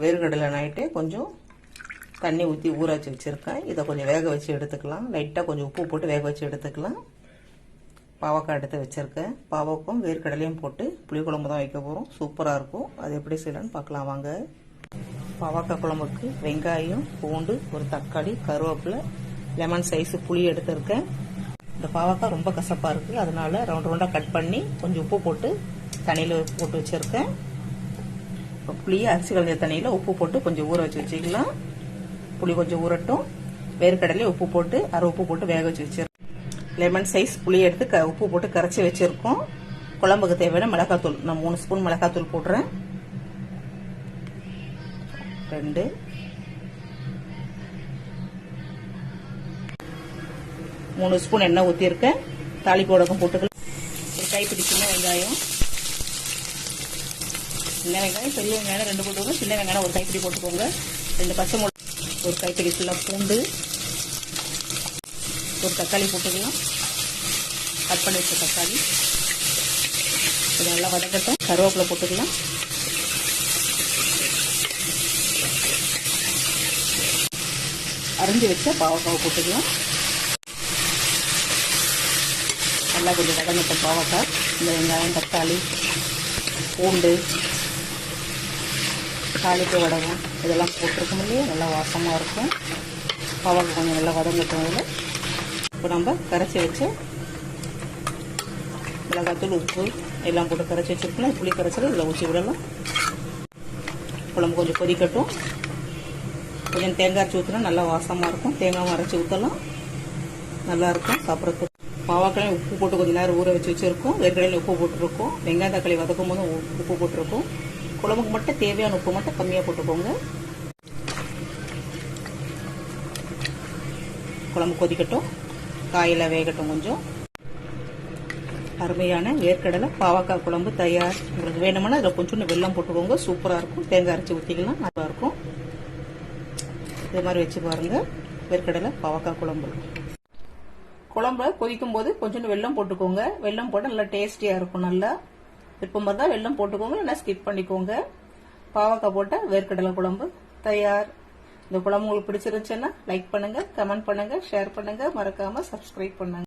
வேர்க்கடலை நைட்டே கொஞ்சம் தண்ணி ஊற்றி ஊற வச்சு வச்சுருக்கேன். இதை கொஞ்சம் வேக வச்சு எடுத்துக்கலாம். லைட்டாக கொஞ்சம் உப்பு போட்டு வேக வச்சு எடுத்துக்கலாம். பாவக்காய் எடுத்து வச்சுருக்கேன். பாவக்கும் வேர்க்கடலையும் போட்டு புளிக்குழம்பு தான் வைக்க போகிறோம் சூப்பராக இருக்கும். அது எப்படி செய்யலான்னு பார்க்கலாம். வாங்க. பாவக்காய் குழம்புக்கு வெங்காயம் பூண்டு ஒரு தக்காளி கருவேப்பிலை லெமன் சைஸு புளி எடுத்திருக்கேன். இந்த பாவக்காய் ரொம்ப கசப்பாக இருக்குது அதனால ரவுண்ட் ரவுண்டாக கட் பண்ணி கொஞ்சம் உப்பு போட்டு தண்ணியில் போட்டு வச்சுருக்கேன். இப்போ புளியை அரிசி கலந்த தண்ணியில் உப்பு போட்டு கொஞ்சம் ஊற வச்சு வச்சுக்கலாம். புளி கொஞ்சம் ஊறட்டும். வேர்க்கடலையும் உப்பு போட்டு அரை உப்பு போட்டு வேக வச்சு வச்சிருக்கேன். லெமன் சைஸ் புளி எடுத்து க உப்பு போட்டு கரைச்சி வச்சுருக்கோம். குழம்புக்கு தேவையான மிளகாத்தூள் நான் மூணு ஸ்பூன் மிளகாத்தூள் போடுறேன். ரெண்டு. மூணு ஸ்பூன் எண்ணெய் ஊற்றிருக்கேன் தாளிப்பு போடகம் போட்டுக்கலாம். ஒரு கைப்பிடி சின்ன வெங்காயம்? சின்ன வெங்காயம் பெரிய வெங்காயம் ரெண்டு போட்டுக்கோங்க சின்ன வெங்காயம் ஒரு கைப்பிடி போட்டுக்கோங்க. ரெண்டு பச்சை மிளகா ஒரு கைப்பிடி ஃபுல்லாக பூண்டு ஒரு தக்காளி போட்டுக்கலாம். கட் பண்ணி வச்ச தக்காளி. இது நல்லா வதக்கட்டும். கருவேப்பிலை போட்டுக்கலாம். அரிஞ்சு வச்ச பாவக்காவை போட்டுக்கலாம். நல்லா கொஞ்சம் வதங்கட்டும் பாவக்காய். இந்த வெங்காயம் தக்காளி பூண்டு தாளிப்பு வடகம் இதெல்லாம் போட்டிருக்கோம் இல்லையா? நல்லா வாசமாக இருக்கும். பாவக்காய் கொஞ்சம் நல்லா வதங்கட்டும் அதில் இப்போ நம்ம கரைச்சி வச்சு மிளகாத்தூள் உப்பு எல்லாம் போட்டு கரைச்சி வச்சுருக்கலாம் புளி கரைச்சல் இதில் ஊற்றி விடலாம். குழம்பு கொஞ்சம் கொதிக்கட்டும். கொஞ்சம் தேங்காய் அரைச்சி ஊற்றினா நல்லா வாசமாக இருக்கும். தேங்காய் அரைச்சி ஊற்றலாம் நல்லாயிருக்கும் சாப்பிட்றதுக்கு. பாவக்காயும் உப்பு போட்டு கொஞ்சம் நேரம் ஊற வச்சு வச்சுருக்கோம். வேர்க்கடையில் உப்பு போட்டிருக்கோம். வெங்காயம் தக்காளி வதக்கும் போதும் உப்பு போட்டிருக்கோம். குழம்புக்கு மட்டும் தேவையான உப்பு மட்டும் கம்மியாக போட்டுக்கோங்க. குழம்பு கொதிக்கட்டும். காயில் வேகட்டும் கொஞ்சம். அருமையான வேர்க்கடலை பாவக்காய் குழம்பு தயார் உங்களுக்கு வேணும்னா அதில் கொஞ்சோண்டு வெல்லம் போட்டுக்கோங்க. சூப்பராக இருக்கும். தேங்காய் அரைச்சி ஊற்றிக்கலாம் நல்லா இருக்கும். இது மாதிரி வச்சு பாருங்க. வேர்க்கடலை பாவக்காய் குழம்பு. குழம்பு கொதிக்கும் போது கொஞ்சோண்டு வெல்லம் போட்டுக்கோங்க. வெல்லம் போட்டு நல்லா டேஸ்டியாக இருக்கும். நல்லா விருப்பம் தான் வெள்ளம் போட்டுக்கோங்க இல்லைனா ஸ்கிப் பண்ணிக்கோங்க. பாவக்காய் போட்ட வேர்க்கடலை குழம்பு. தயார். இந்த குழம்பு உங்களுக்கு பிடிச்சிருந்துச்சுன்னா லைக் பண்ணுங்க கமெண்ட் பண்ணுங்க ஷேர் பண்ணுங்க. மறக்காம சப்ஸ்கிரைப் பண்ணுங்க.